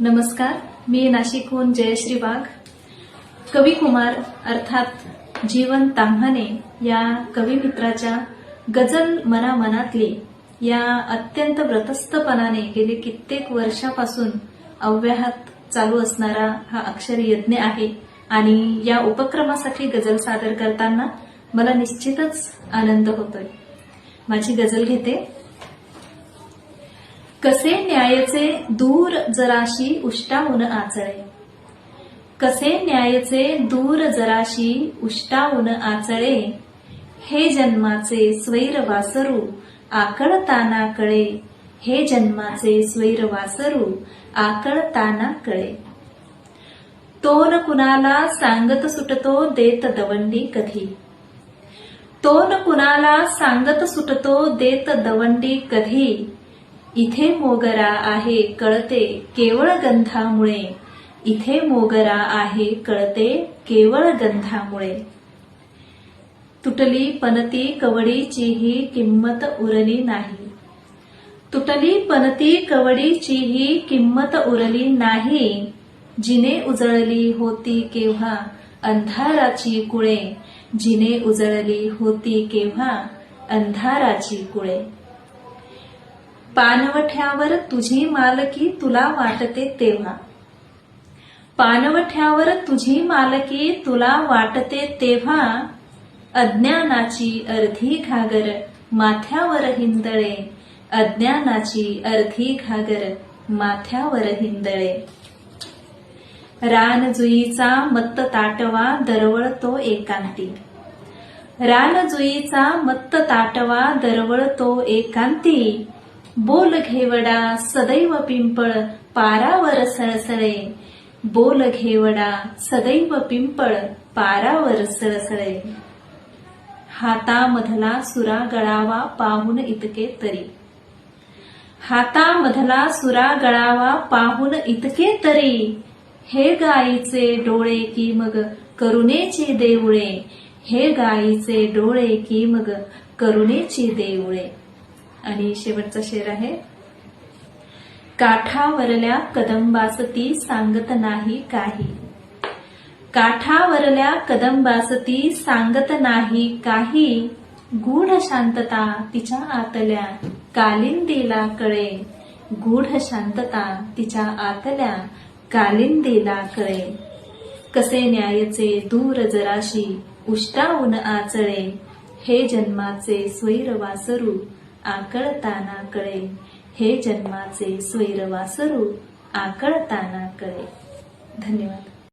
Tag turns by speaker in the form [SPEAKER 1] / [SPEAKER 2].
[SPEAKER 1] नमस्कार मी नाशिकहून जयश्री वाघ. कवी कुमार अर्थात जीवन ताम्हाणे या कविमित्राच्या मना मनामनातली या अत्यंत व्रतस्थपणाने गेले कित्येक वर्षापासून अव्याहत चालू असणारा हा अक्षर यज्ञ आहे आणि या उपक्रमासाठी गजल सादर करताना मला निश्चितच आनंद होतोय. माझी गजल घेते. कसे न्यायचे दूर जराशी उष्टावून आचळे कसे न्यायचे दूर जराशी उष्टावून आचळे हे जन्माचे स्वैर वासरू आकळताना कळे. हे जन्माचे स्वैर वासरू आकळताना कळे. तोन कुणाला सांगत सुटतो देत दवंडी कधी? तोन कुणाला सांगत सुटतो देत दवंडी कधी? इथे मोगरा आहे कळते केवळ गंधामुळे. इथे मोगरा आहे कळते केवळ गंधामुळे. तुटली पनती कवडीची ही किंमत उरली नाही. तुटली पनती कवडीची ही किंमत उरली नाही. जिने उजळली होती केव्हा? अंधाराची कुळे. जिने उजळली होती केव्हा? अंधाराची कुळे. पानवठ्यावर तुझी मालकी तुला वाटते तेव्हा. पानवठ्यावर तुझी मालकी तुला वाटते तेव्हा. अज्ञानाची अर्धी घागर माथ्यावर हिंदळे. अज्ञानाची अर्धी घागर माथ्यावर हिंदळे. रानजुईचा मत्त ताटवा दरवळतो एकांती. रानजुईचा मत्त ताटवा दरवळतो एकांती. बोल घेवडा सदैव पिंपळ पारावर सळसळे बोल घेवडा सदैव पिंपळ पारावर सळसळे हातामधला सुरा गळावा पाहून इतके तरी. हातामधला सुरा गळावा पाहून इतके तरी. हे गाईचे डोळे की मग करुणेची देवळे. हे गाईचे डोळे की मग करुणेची देवळे. आणि शेवटचा शेर आहे. काठावरल्या कदंबासती सांगत नाही काही. काठावरल्या कदंबासती सांगत नाही काही. गूढ शांतता तिच्या आतल्या कालिंदीला कळे. गूढ शांतता तिच्या आतल्या कालिंदीला कळे. कसे न्यायचे दूर जराशी उष्टावून आचळे. हे जन्माचे स्वैर वासरू आकळताना कळे हे जन्माचे स्वैरवा स्वरूप आकळताना कळे धन्यवाद.